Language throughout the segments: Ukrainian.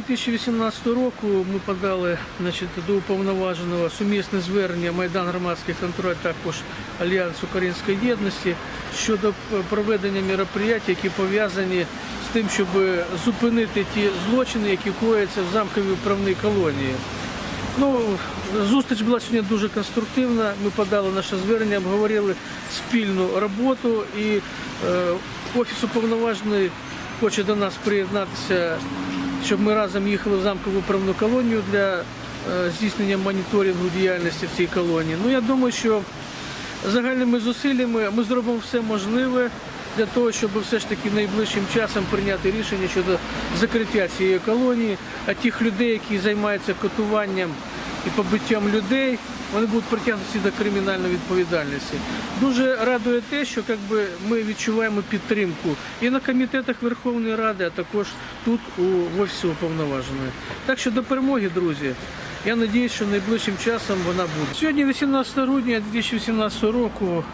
18 2018 року ми подали значить, до уповноваженого сумісне звернення Майдан громадський контроль, також Альянс Української єдності щодо проведення мероприятий, які пов'язані з тим, щоб зупинити ті злочини, які кояться в замковій управній колонії. Ну, зустріч була сьогодні дуже конструктивна. Ми подали наше звернення, обговорили спільну роботу і е, офіс уповноважений хоче до нас приєднатися, щоб ми разом їхали в замкову правну колонію для е, здійснення моніторингу діяльності в цій колонії. Ну я думаю, що загальними зусиллями ми зробимо все можливе для того, щоб все ж таки найближчим часом прийняти рішення щодо закриття цієї колонії, а тих людей, які займаються катуванням і побиттям людей, вони будуть притягнуті до кримінальної відповідальності. Дуже радує те, що як би, ми відчуваємо підтримку і на комітетах Верховної Ради, а також тут у офісі уповноваженої. Так що до перемоги, друзі. Я сподіваюся, що найближчим часом вона буде. Сьогодні, 18 грудня 2018 року,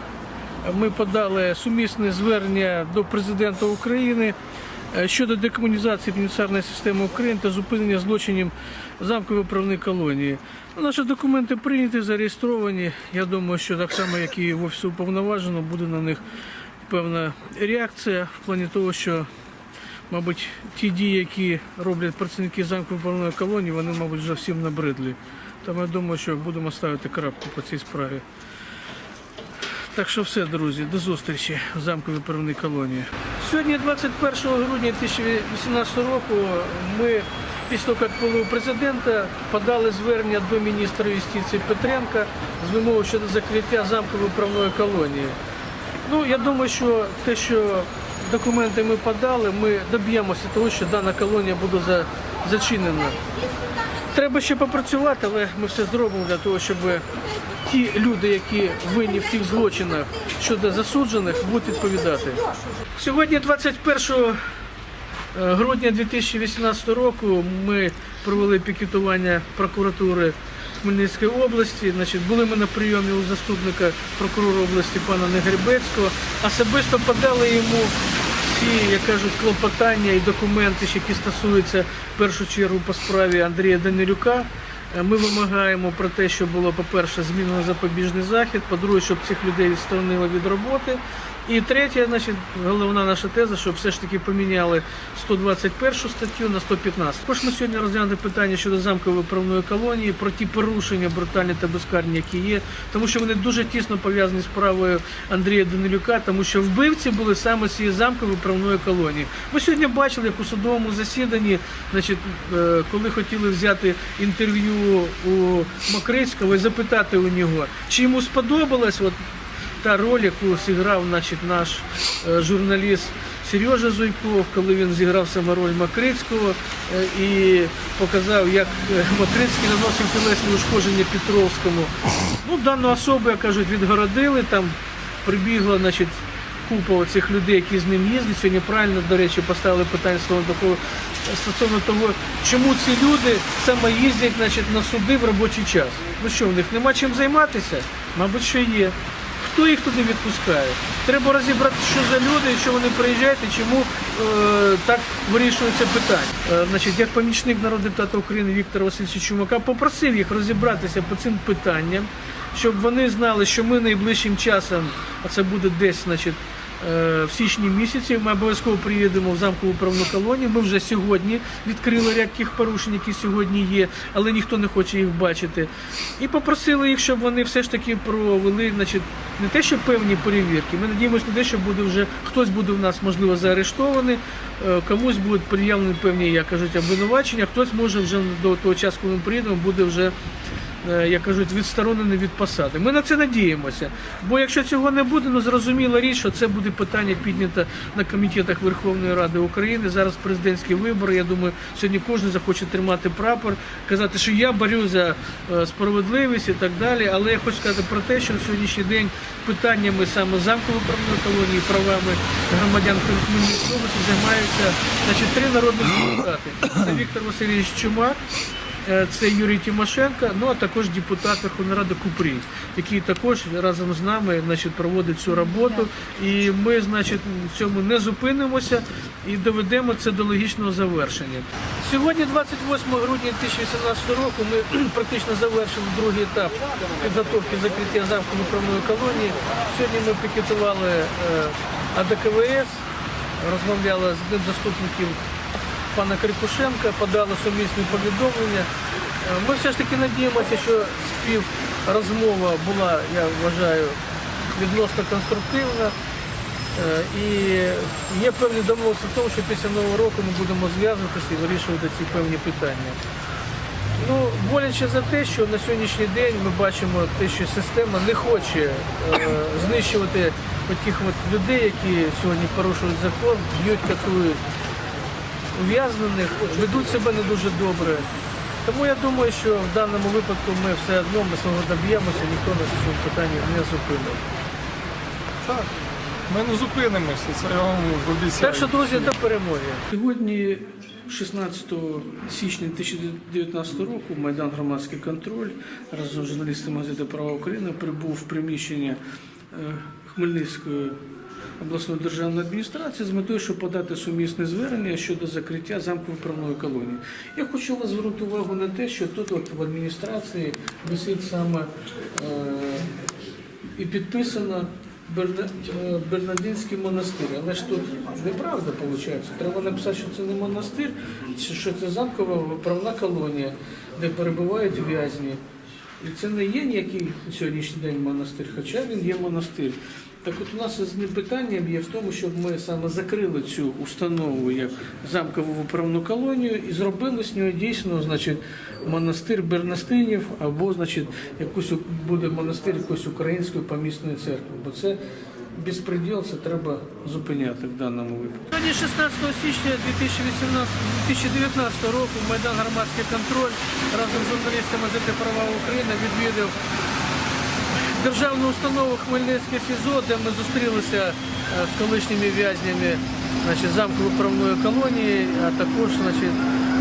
ми подали сумісне звернення до президента України е, щодо декомунізації пенітенціарної системи України та зупинення злочинів замкової управної колонії. Наші документи прийняті, зареєстровані. Я думаю, що так само, як і в офісі уповноваженого, буде на них певна реакція в плані того, що мабуть, ті дії, які роблять працівники замкової управної колонії, вони, мабуть, вже всім набридли. Тому я думаю, що будемо ставити крапку по цій справі. Так що все, друзі, до зустрічі в замковій управній колонії. Сьогодні, 21 грудня 2018 року, ми після того, як були президента, подали звернення до міністра юстиції Петренка з вимогою щодо закриття замкової управної колонії. Ну, я думаю, що те, що документи ми подали, ми доб'ємося того, що дана колонія буде за- зачинена. Треба ще попрацювати, але ми все зробимо для того, щоб ті люди, які винні в тих злочинах щодо засуджених, будуть відповідати. Сьогодні, 21 Е, грудня 2018 року ми провели пікетування прокуратури Хмельницької області. Значить, були ми на прийомі у заступника прокурора області пана Негребецького. Особисто подали йому всі, як кажуть, клопотання і документи, які стосуються в першу чергу по справі Андрія Данилюка. Е, Ми вимагаємо про те, щоб було, по-перше, змінено запобіжний захід, по-друге, щоб цих людей відсторонили від роботи. І третє, значить, головна наша теза, щоб все ж таки поміняли 121 статтю на 115. Також ми сьогодні розглянули питання щодо замкової управної колонії, про ті порушення брутальні та безкарні, які є, тому що вони дуже тісно пов'язані з справою Андрія Данилюка, тому що вбивці були саме цієї замкової управної колонії. Ми сьогодні бачили, як у судовому засіданні, значить, е, коли хотіли взяти інтерв'ю у Макрицького і запитати у нього, чи йому сподобалось от та роль, яку зіграв значить, наш е, журналіст Сережа Зуйков, коли він зіграв саме роль Макрицького е, і показав, як е, Макрицький наносив тілесні ушкодження Петровському. Ну, дану особу, як кажуть, відгородили, там прибігла, значить. Купа цих людей, які з ним їздять, сьогодні правильно, до речі, поставили питання стосовно того, чому ці люди саме їздять значить, на суди в робочий час. Ну що, в них нема чим займатися? Мабуть, що є. Хто їх туди відпускає? Треба розібрати, що за люди, що вони приїжджають, і чому е, так вирішується питання. Е, значить, як помічник народного депутата України Віктора Васильовича Чумака попросив їх розібратися по цим питанням, щоб вони знали, що ми найближчим часом, а це буде десь, значить. Е, В січні місяці ми обов'язково приїдемо в замкову управну колонію. Ми вже сьогодні відкрили ряд тих порушень, які сьогодні є, але ніхто не хоче їх бачити. І попросили їх, щоб вони все ж таки провели, значить, не те, що певні перевірки. Ми надіємося на те, що буде вже хтось буде в нас можливо заарештований, е, комусь будуть пред'явлені певні, як кажуть, обвинувачення, хтось може вже до того часу, коли ми приїдемо, буде вже. Е, Як кажуть, відсторонений від посади. Ми на це надіємося. Бо якщо цього не буде, ну зрозуміла річ, що це буде питання піднято на комітетах Верховної Ради України. Зараз президентські вибори. Я думаю, сьогодні кожен захоче тримати прапор, казати, що я борю за е, справедливість і так далі. Але я хочу сказати про те, що на сьогоднішній день питаннями саме замкової правної колонії, правами громадян Хмельницької області займаються значить, три народних депутати. Це Віктор Васильович Чумак. Е, Це Юрій Тимошенко, ну а також депутат Верховної Ради Купрій, який також разом з нами значить, проводить цю роботу. І ми, значить, в цьому не зупинимося і доведемо це до логічного завершення. Сьогодні, 28 грудня 2018 року, ми практично завершили другий етап підготовки закриття замку виправної колонії. Сьогодні ми пікетували е, АДКВС, розмовляли з одним з заступників пана Крикушенка, подали сумісні повідомлення. Е, Ми все ж таки надіємося, що співрозмова була, я вважаю, відносно конструктивна. Е, І є певні домовленості в тому, що після Нового року ми будемо зв'язуватися і вирішувати ці певні питання. Ну, боляче за те, що на сьогоднішній день ми бачимо те, що система не хоче е, знищувати таких от людей, які сьогодні порушують закон, б'ють, катують ув'язнених, ведуть себе не дуже добре. Тому я думаю, що в даному випадку ми все одно ми свого доб'ємося, ніхто нас у цьому питанні не зупинить. Так, ми не зупинимося, це я вам обіцяю. Так що, друзі, до перемоги. Сьогодні, 16 січня 2019 року, Майдан Громадський контроль разом з журналістами газети Права України прибув в приміщення е, Хмельницької обласної державної адміністрації з метою, щоб подати сумісне звернення щодо закриття замку виправної колонії. Я хочу вас звернути увагу на те, що тут от в адміністрації висить саме е, і підписано е, монастир. Але ж тут неправда виходить. Треба написати, що це не монастир, що це замкова виправна колонія, де перебувають в'язні. І це не є ніякий сьогоднішній день монастир, хоча він є монастир. Так от у нас одним питанням є в тому, щоб ми саме закрили цю установу як замкову виправну колонію і зробили з нього дійсно значить, монастир Бернастинів або значить, якусь буде монастир якоїсь української помісної церкви. Бо це безпреділ, це треба зупиняти в даному випадку. Сьогодні 16 січня 2018 2019 року Майдан громадський контроль разом з журналістами ЗТ Права України відвідав державну установу Хмельницьке СІЗО, де ми зустрілися е, з колишніми в'язнями замку виправної колонії, а також значить,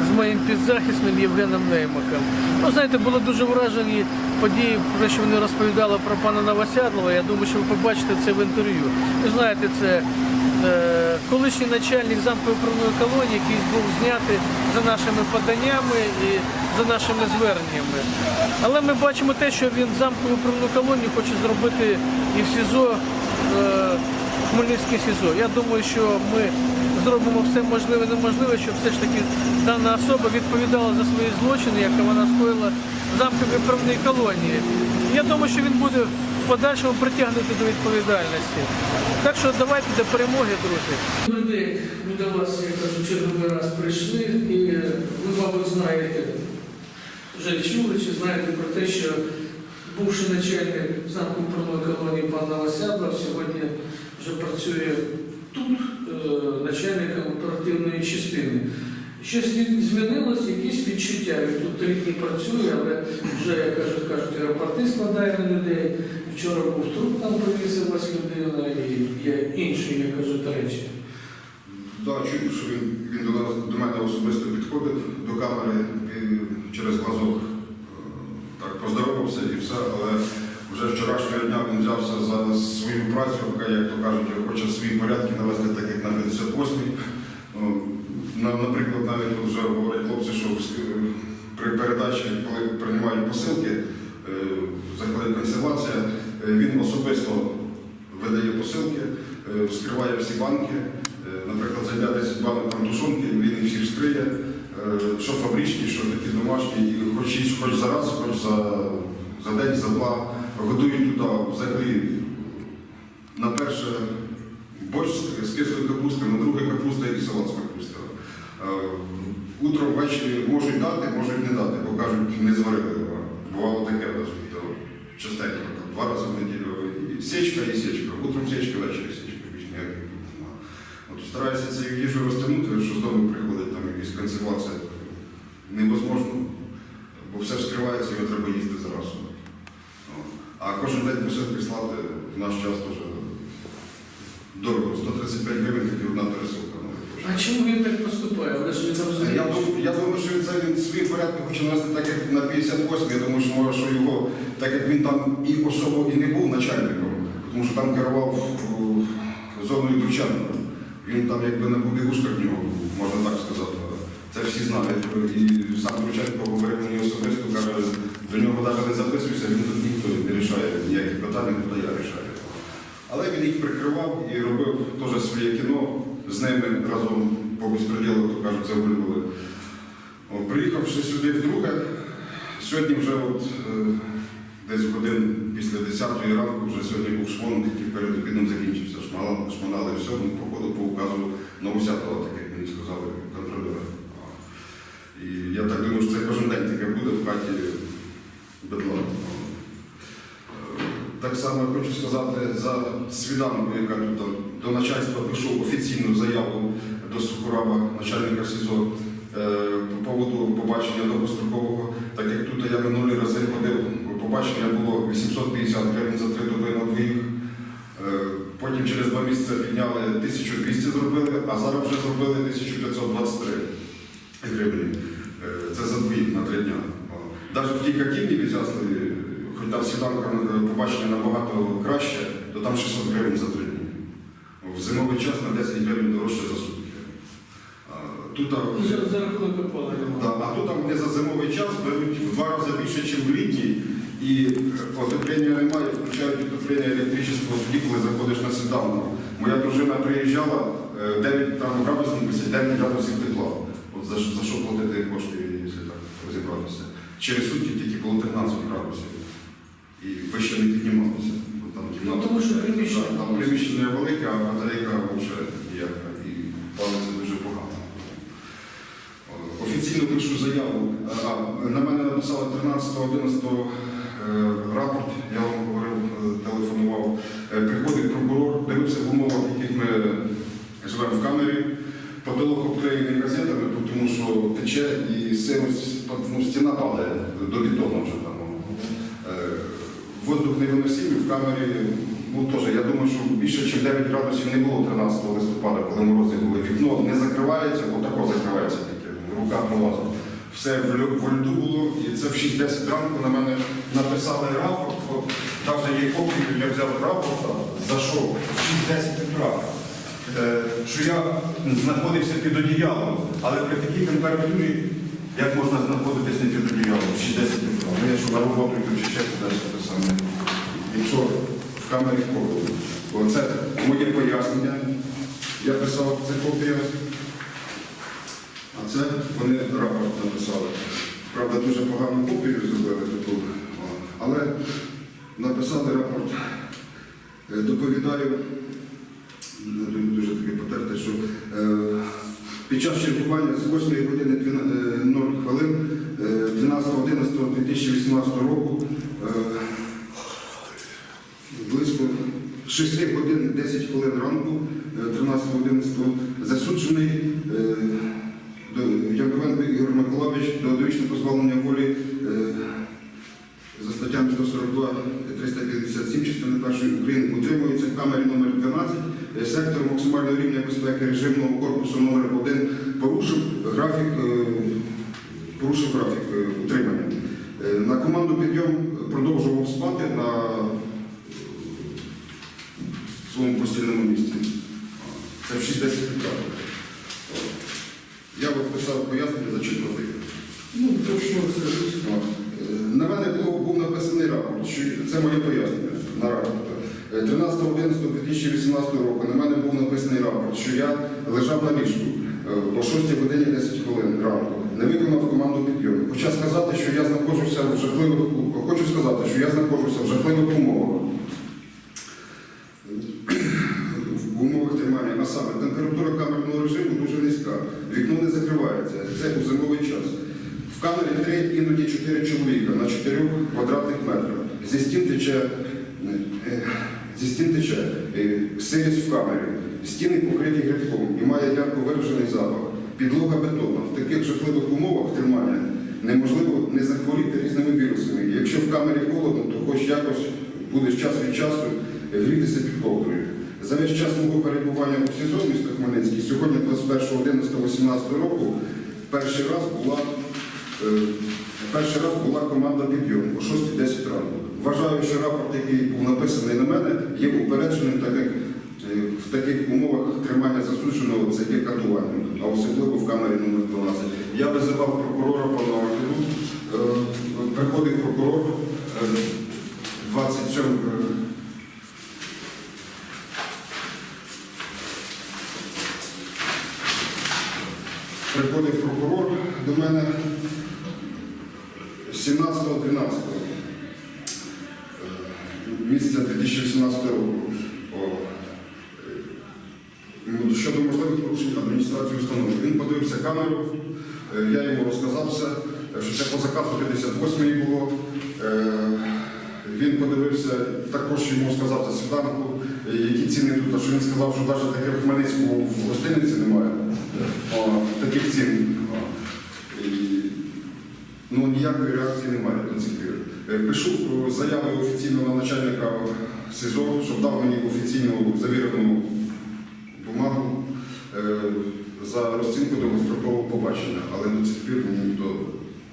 з моїм підзахисним Євгеном Неймаком. Ну, знаєте, були дуже вражені події, про що вони розповідали про пана Новосядлова. Я думаю, що ви побачите це в інтерв'ю. Ви знаєте, це е, колишній начальник замку виправної колонії, який був знятий за нашими поданнями і за нашими зверненнями. Але ми бачимо те, що він замкову виправну колонію хоче зробити і в СІЗО, е, Хмельницьке СІЗО. Я думаю, що ми зробимо все можливе і неможливе, щоб все ж таки дана особа відповідала за свої злочини, які вона скоїла в замковій виправній колонії. Я думаю, що він буде в подальшому притягнути до відповідальності. Так що давайте до перемоги, друзі. Добрий ми до вас, я кажу, черговий раз прийшли, і ви, мабуть, знаєте вже чули чи знаєте про те, що бувший начальник замку правої колонії пан Новосядлов сьогодні вже працює тут е, начальником оперативної частини. Щось змінилось, якісь відчуття. Він тут три дні працює, але вже, як кажуть, кажуть, аеропорти складає на людей. Вчора був труп, там привісилась людина і є інші, як кажуть, речі. Да, чую, що він, він до, до мене особисто підходив до камери і через глазок е, так поздоровався і все, але вже вчорашнього дня він взявся за свою працю, як то кажуть, хоче свої порядки навести так, як на 58-й. Ну, Наприклад, навіть вже говорять хлопці, що при передачі, коли приймають посилки, е, заходить консервація, е, він особисто видає посилки, е, вскриває всі банки. Наприклад, зайде 10 банок там тушонки, він їх всі вскриє, що фабричні, що такі домашні, хоч, хоч за раз, хоч за, за день, за два, годують туди взагалі на перше борщ з- кислою капустою, на друге капуста і салат з капустою. Е, Утром ввечері можуть дати, можуть не дати, бо кажуть, не зварили. Бувало таке навіть, частенько, два рази в неділю. І Сечка і сечка. Утром сечка, ввечері сечка. більш ніяких нема. От стараюся цю їжу розтягнути, що з дому приходить там якась консервація. Невозможно, бо все вскривається, його треба їсти зразу. А кожен день посилки слати в наш час теж дорого. 135 гривень тільки одна пересилка. ну, А чому він так поступає? Ви ж не Я розумієте. думаю, я думаю, що це він свій порядок факти хочу навести так, як на 58, я думаю, що може, що його, так як він там і особо і не був начальником, тому що там керував о, зоною Дучанка. Він там якби на побігушках в нього був, можна так сказати. Це всі знають. І сам Дученко говорив мені особисто, каже, до нього навіть не записуйся, він тут ніхто не рішає ніякі питання, куди я рішаю. Але він їх прикривав і робив теж своє кіно з ними разом по безпреділу, то кажуть, вибули. Приїхавши сюди вдруге, сьогодні вже от, е, десь годин після 10 ранку, вже сьогодні був шмон, який перед обідом закінчився. Шмала- Шмонали все, ну, походу по указу Новосятова, так як мені сказали контролювати. І я так думаю, що це кожен день таке буде в хаті Так само хочу сказати за свіданку, яка тут до начальства пишу офіційну заяву до Сухораба, начальника СІЗО, е, по поводу побачення довгострокового. Так як тут я минулі рази ходив, побачення було 850 гривень за три доби на двоїх. Е, Потім через два місяці підняли 1200 зробили, а зараз вже зробили 1523 гривні. Е, Це за двоїх на три дня. Навіть в тій картині візясли, хоч там сіданка е, побачення набагато краще, то там 600 гривень за три дні. В зимовий час на 10 гривень дорожче за сутки. Тут, За, рахунок. Да, а тут вони за зимовий час беруть в два рази більше, ніж в літній. І е, отоплення немає, включають отоплення електричного тоді, коли заходиш на сіданку. Моя дружина приїжджала, е, 9 там градусів 9 градусів тепла. От за, за що платити кошти, якщо так розібратися. Через сутки тільки було 13 градусів. І вище не піднімалося. Там кімната. Ну, тому що приміщення. Там приміщення велике, а батарейка взагалі ніяка. І палиться дуже погано. Офіційно пишу заяву. На мене написали 13-11 е, рапорт, я вам говорив, е, телефонував. Е, Приходить прокурор, дивився в умовах, в яких ми живемо в камері. Потолок обклеєний газетами, тому що тече і сирось, ну, стіна падає до бетону вже там. Воздух невиносимий в камері, ну теж, я думаю, що більше ніж 9 градусів не було 13 листопада, коли морози були. Вікно не закривається, отако закривається таке, рука пролазить. Все в льоду було, і це в 6-10 ранку на мене написали рапорт. От, навіть є копію, я взяв рапорт, зайшов в 6-10 утра. Е, що я знаходився під одіялом, але при такій температурі як можна знаходитись не під одіялом? 60 утра. Ну я що на роботу йду чи ще кудись те саме. Якщо в камері холодно. Оце моє пояснення. Я писав це копія. А це вони рапорт написали. Правда, дуже погану копію зробили таку. Але написали рапорт. Е, Доповідаю Ду- дуже таке потерте, що е, під час чергування з 8 години 12, 0 хвилин е, 12.11.2018 року е, близько 6 годин 10 хвилин ранку е, 13.11 засуджений е, Яковенко Ігор Миколаївич до довічного позбавлення волі е, за статтями 142 357 частини першої України. Утримується в камері номер 12 е, сектор максимального рівня безпеки режимного корпусу номер 1 порушив графік, е, порушив графік е, утримання. Е, На команду підйом продовжував спати на своєму постільному місці. Це в 6-10 утра. Я писав пояснення зачитувати. Ну, точно все. От. Е, На мене був написаний рапорт, що це моє пояснення на рапорт. Е, 13.11.2018 року на мене був написаний рапорт, що я лежав на ліжку е, о 6 годині 10 хвилин ранку, не виконав команду підйому. Хоча сказати, що я знаходжуся в жахливих хочу сказати, що я знаходжуся в жахливих умовах. В умовах тримання, а саме температура камерного режиму дуже низька, вікно не закривається. Це у зимовий час. В камері три, іноді чотири чоловіка на 4 квадратних метрах. Зі стін тече, е, зі стін тече е, сирість в камері. Стіни покриті грибком і має ярко виражений запах. Підлога бетонна. В таких жахливих умовах тримання неможливо не захворіти різними вірусами. Якщо в камері холодно, то хоч якось будеш час від часу грітися під ковдрою. За весь час мого перебування у СІЗО міста Хмельницький, сьогодні 21.11.18 року, перший раз була Е, Перший раз була команда підйом о 6.10 ранку. Вважаю, що рапорт, який був написаний на мене, є упередженим, так як в таких умовах тримання засудженого це є катуванням, а особливо в камері номер 12. Я визивав прокурора по Ордену, приходив прокурор е, 27 е, приходив прокурор до мене 17-12 місяця 2018 року. О, е, Щодо можливих порушень адміністрації установи. Він подивився камеру, е, я йому розказав все, що це по заказу 58-ї було. Е, Він подивився, також йому сказав за свіданку, е, які ціни тут, а що він сказав, що навіть таке в Хмельницькому в гостиниці немає О, таких цін. І, Ну, ніякої реакції немає до цих пір. Пишу е, заяву офіційно на начальника СІЗО, щоб дав мені офіційну завірену за розцінку довгострокового побачення, але до цих пір мені ніхто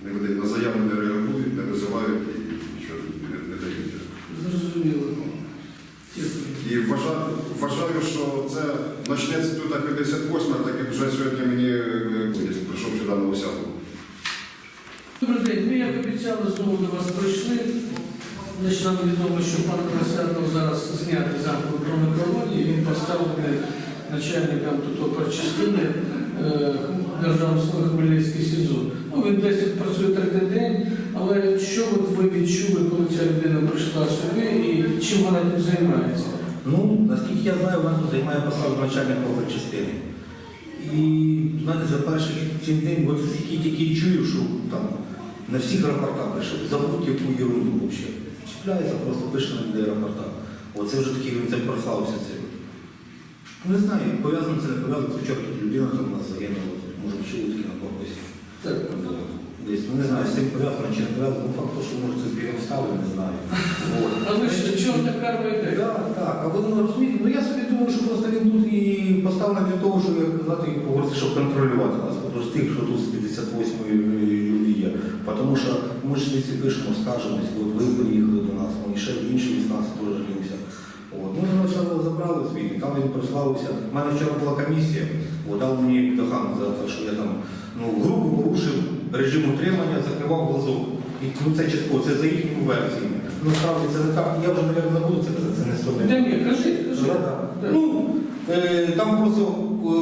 не видає. На заяву не реагують, не визивають і нічого не, не дають. Зрозуміло. І вважаю, вважаю, що це почнеться тут 58, так як вже сьогодні мені е, прийшов сюди на осяду. Добрий день. Ми, як обіцяли, знову до вас прийшли. Значить, нам відомо, що пан Красятов зараз знятий замком про колонії. Він поставлений начальником тут оперчастини е, Державного Хмельницький СІЗО. Ну, він десь працює третій день, але що от ви відчули, коли ця людина прийшла сюди і чим вона тут займається? Ну, наскільки я знаю, вона тут займає посаду начальника частини. І знаєте, за перший цей день, от скільки тільки чую, що там на всіх рапортах пише, забудь яку ерунду взагалі. Чіпляється, просто пише на людей рапорта. Оце вже такий він цим прославився цим. Не знаю, пов'язано це не пов'язано, тут людина там у нас загинула, може чули такі на корпусі. Так. Десь, ну не знаю, з цим пов'язано чи не пов'язано, ну факт, що може це збігав ставили, не знаю. А ви що, чорна карма йде? Так, так. А ви не розумієте, ну я собі думаю, що просто він тут і поставлений для того, щоб як казати, говорити, щоб контролювати нас. З тих, що тут з 58-ї люди є. Тому що ми ж всі пишемо, скажемось, от ви приїхали до нас, ми ще інші 18 теж жалівся. От. Ну, ми все забрали звідти, там він прославився. У мене вчора була комісія, дав мені дохан за те, що я там ну, грубо порушив режим утримання, закривав глазок. І ну, це частково, це за їхніми версіями. Ну, справді це не так. Я вже, мабуть, не буду це казати, це не. Де ні, кажіть, кажіть. Так. Ну, е, там просто, е,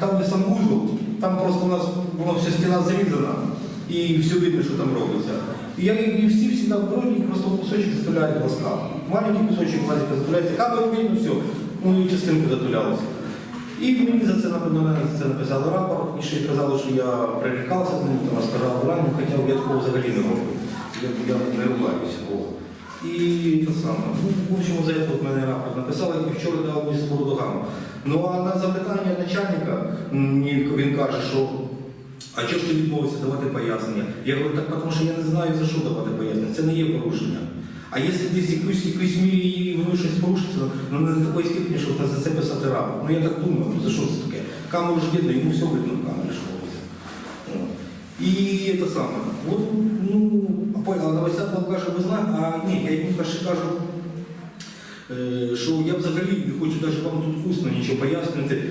там де сам вузол, там просто у нас була вся стіна зарізана, і все видно, що там робиться. І, я, і всі всі там вроді просто кусочок затуляють глазка. Маленький кусочок глазика затуляється, камеру видно, все, ну і частинку затулялося. І мені за це на мене за це написали рапорт, і ще й казали, що я прирікався з ним, там розказав ранку, хоча я такого взагалі не роблю. Я, я не ругаюся. о. І те саме. Ну, в общем, за це мене рапорт написали, і вчора дав мені свободу догану. Ну а на запитання начальника він каже, що а чого ж ти відмовився давати пояснення? Я говорю, так тому що я не знаю за що давати пояснення. Це не є порушення. А якщо десь якусь якусь мірі і воно щось порушиться, ну не до такої степені, щоб за це писати рапорт. Ну я так думаю, ну за що це таке? Камеру ж видно, йому все видно в камері, що робиться. І це саме. От, ну, а понял, а Новосяд каже, ви знаєте, а ні, я йому перше кажу, е, що я взагалі не хочу навіть вам тут усно нічого пояснити,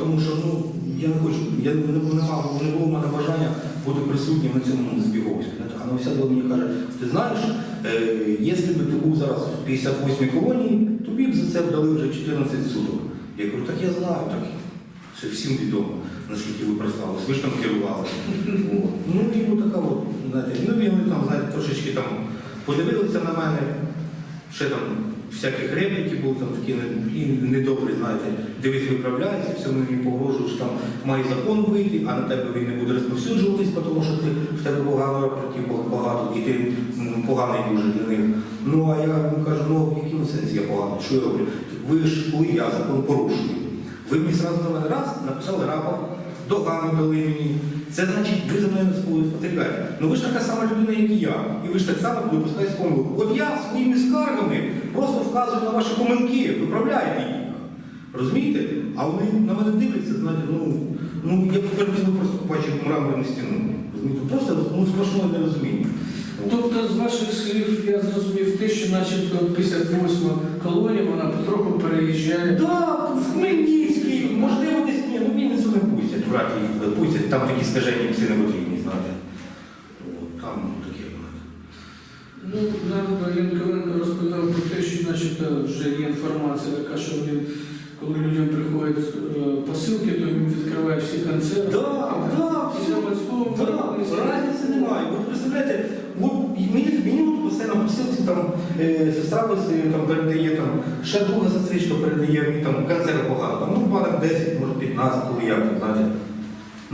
тому що ну, я не хочу, я не, не, мав- не було в мене бажання бути присутнім на цьому збіговську. А Новосяд мені каже, ти знаєш, е, якщо б ти був зараз в 58-й колонії, тобі б за це дали вже 14 суток. Я кажу, так я знаю, так це всім відомо, наскільки ви прославились, ви ж там керували. Ну і така от, знаєте, ну вони там, знаєте, трошечки там подивилися на мене, ще там всяких репліки були там такі не- недобрі, знаєте, дивись, виправляйся, все мені погрожуєш, там має закон вийти, а на тебе він не буде розповсюджуватись, тому що ти в тебе погано рапортів багато, і ти м, поганий дуже для них. Ну а я йому кажу, ну в якому сенсі я поганий, що я роблю? Ви ж коли я закон порушую. Ви мені зразу раз написали рапорт, догану дали мені. Це значить, ви за мною не спостерігаєте. Ну ви ж така сама людина, як і я. І ви ж так само допускаєте помилку. От я своїми скаргами просто вказую на ваші помилки, виправляйте їх. Розумієте? А вони на мене дивляться, знаєте, ну, ну я просто побачив мрамор камери не. Розумієте? Просто ну, сплошне нерозуміння. Тобто, з ваших слів я зрозумів те, що начебто 58 колонія, вона потроху переїжджає. Да, в Хмельницький, можливо, десь ні, ну Вінницю ли їх пустять, там такі скажені всі не потрібні, знаєте. Там таке. Ну, нам Янковенко розповідав про те, що начебто вже є інформація така, що він, коли людям приходять е, посилки, то він відкриває всі концерти. Да, да, все. Да, разницы немає. Ви представляєте, от мені, мені от постійно посилці, там е, сестра ось, там передає, там, ще друга сестричка передає, мені там концерт багато, там, ну, банок 10, може 15, коли як, знаєте.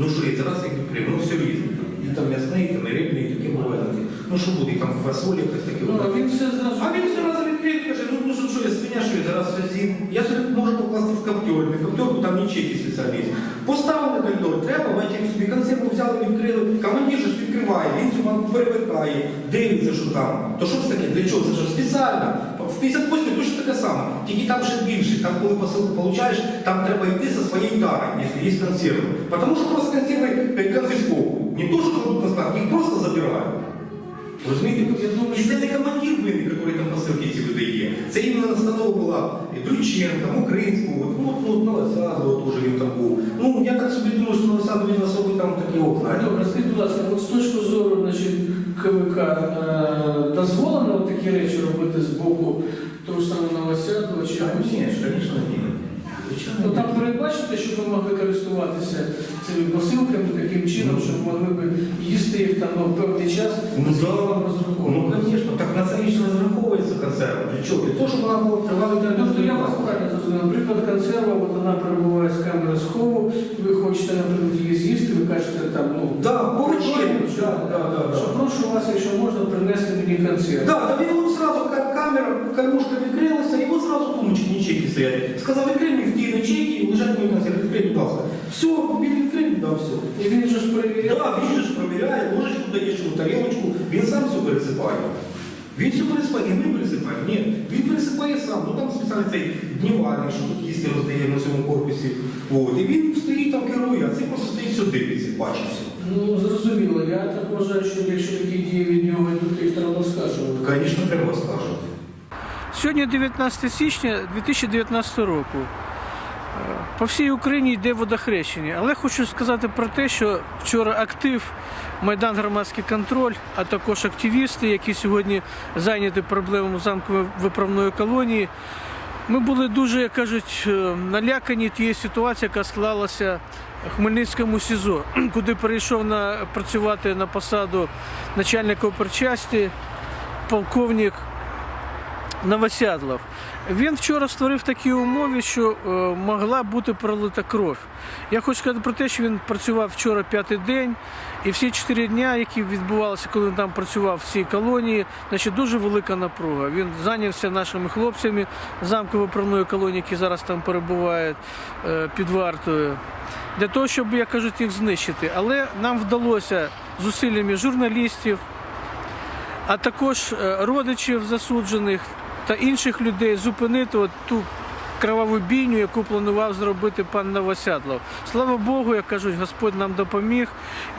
Ну що, і зараз як відкрив, ну все різне. І там м'ясне, і там і рибне, і таке буває. Ну що буде, і там фасолі, якось таке. Ну, а він все зразу. А він все разом відкрив, каже, ну, ну що, що я свиня, що я зараз все з'їм. Я собі можу покласти в не в коптерку, там не чеки спеціаліст. Поставили коридор, треба, ввечері собі консерву взяли, відкрили. Командир ж відкриває, він цю банку перевертає, дивиться, що там. То що це таке, для чого? Це ж спеціально. В 58 точно таке саме, тільки там ще більше. Там, коли посилку получаєш, там треба йти зі своєю тарою, якщо є консерви. Тому що просто консерви е, конфісковують. Не то, що кладуть на склад, їх просто забирають. Розумієте? Я думаю, І це не командир винний, який там посилки ці видає. Це іменно настанова була і Друченка, Мокринського, от, ну, ну, Новосадова теж він там був. Ну, я так собі думаю, що Новосадов він особо там такі окна. Добре, скажіть, будь ласка, от з точки зору значить, КВК е, дозволено такі речі робити з боку того ж самого якось ні, звісно, ні. Ну там передбачите, щоб ви могли користуватися цими посилками таким чином, щоб могли б їсти їх там ну, певний час Ну, да. Ну, звісно, так на це річ не зраховується консерва. Для чого? Для того, щоб вона була тривалий Тобто я вас правильно зрозумів. Наприклад, консерва, от вона перебуває з камери схову, ви хочете, наприклад, її з'їсти, ви кажете там, ну, Да, по вечері. що, Да, да, да, да. що прошу вас, якщо можна, принести мені консерву. Да, та він от сразу камера, кормушка відкрилася, і от сразу тумочки ячейки стоять. Сказав, відкрий мені в ті ячейки, лежать мої консерви, відкрий, будь ласка. Все, він відкрив, да, все. І він же ж перевіряє. Да, він же ж провіряє, ложечку даєш тарілочку, він сам все пересипає. Він все пересипає, не ми пересипаємо, ні. Він пересипає сам. Ну там спеціально цей днівальник, що тут їсти роздає на цьому корпусі. От. І він стоїть там керує, а цей просто стоїть все дивиться, бачить все. Ну, зрозуміло. Я так вважаю, що якщо такі дії від нього йдуть, то їх треба скажувати. Звісно, треба скажете. Сьогодні 19 січня 2019 року. По всій Україні йде водохрещення. Але хочу сказати про те, що вчора актив Майдан громадський контроль, а також активісти, які сьогодні зайняті проблемами замкової виправної колонії. Ми були дуже, як кажуть, е, налякані тією ситуацією, яка склалася в Хмельницькому СІЗО, куди перейшов на, працювати на посаду начальника оперчасті полковник Новосядлов. Він вчора створив такі умови, що е, могла бути пролита кров. Я хочу сказати про те, що він працював вчора п'ятий день, і всі чотири дня, які відбувалися, коли він там працював в цій колонії, значить дуже велика напруга. Він зайнявся нашими хлопцями замково правної колонії, які зараз там перебувають е, під вартою. Для того, щоб, як кажуть, їх знищити. Але нам вдалося зусиллями журналістів, а також е, родичів засуджених та інших людей зупинити от ту кроваву бійню, яку планував зробити пан Новосядлов. Слава Богу, як кажуть, Господь нам допоміг,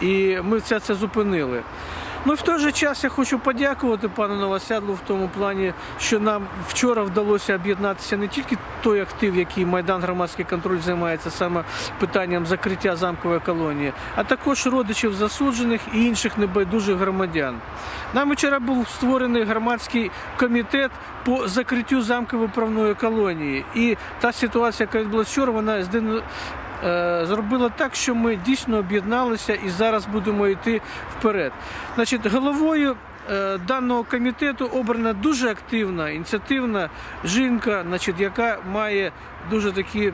і ми все це зупинили. Ну в той же час я хочу подякувати пану Новосядлу в тому плані, що нам вчора вдалося об'єднатися не тільки той актив, який Майдан громадський контроль займається саме питанням закриття замкової колонії, а також родичів засуджених і інших небайдужих громадян. Нам вчора був створений громадський комітет по закриттю замкової правної колонії. І та ситуація, яка відбулася вчора, вона е, зробила так, що ми дійсно об'єдналися і зараз будемо йти вперед. Значить, головою е, даного комітету обрана дуже активна, ініціативна жінка, значить, яка має дуже такі,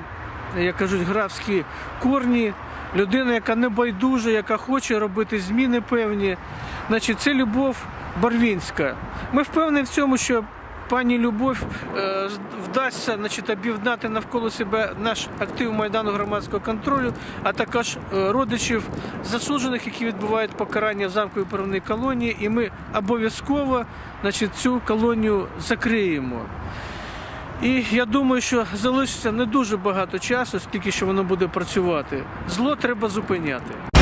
як кажуть, графські корні. Людина, яка не байдужа, яка хоче робити зміни певні. Значить, це Любов Барвінська. Ми впевнені в цьому, що пані Любов е, вдасться значить, об'єднати навколо себе наш актив Майдану громадського контролю, а також е, родичів засуджених, які відбувають покарання в замковій правній колонії, і ми обов'язково значить, цю колонію закриємо. І я думаю, що залишиться не дуже багато часу, скільки що воно буде працювати. Зло треба зупиняти.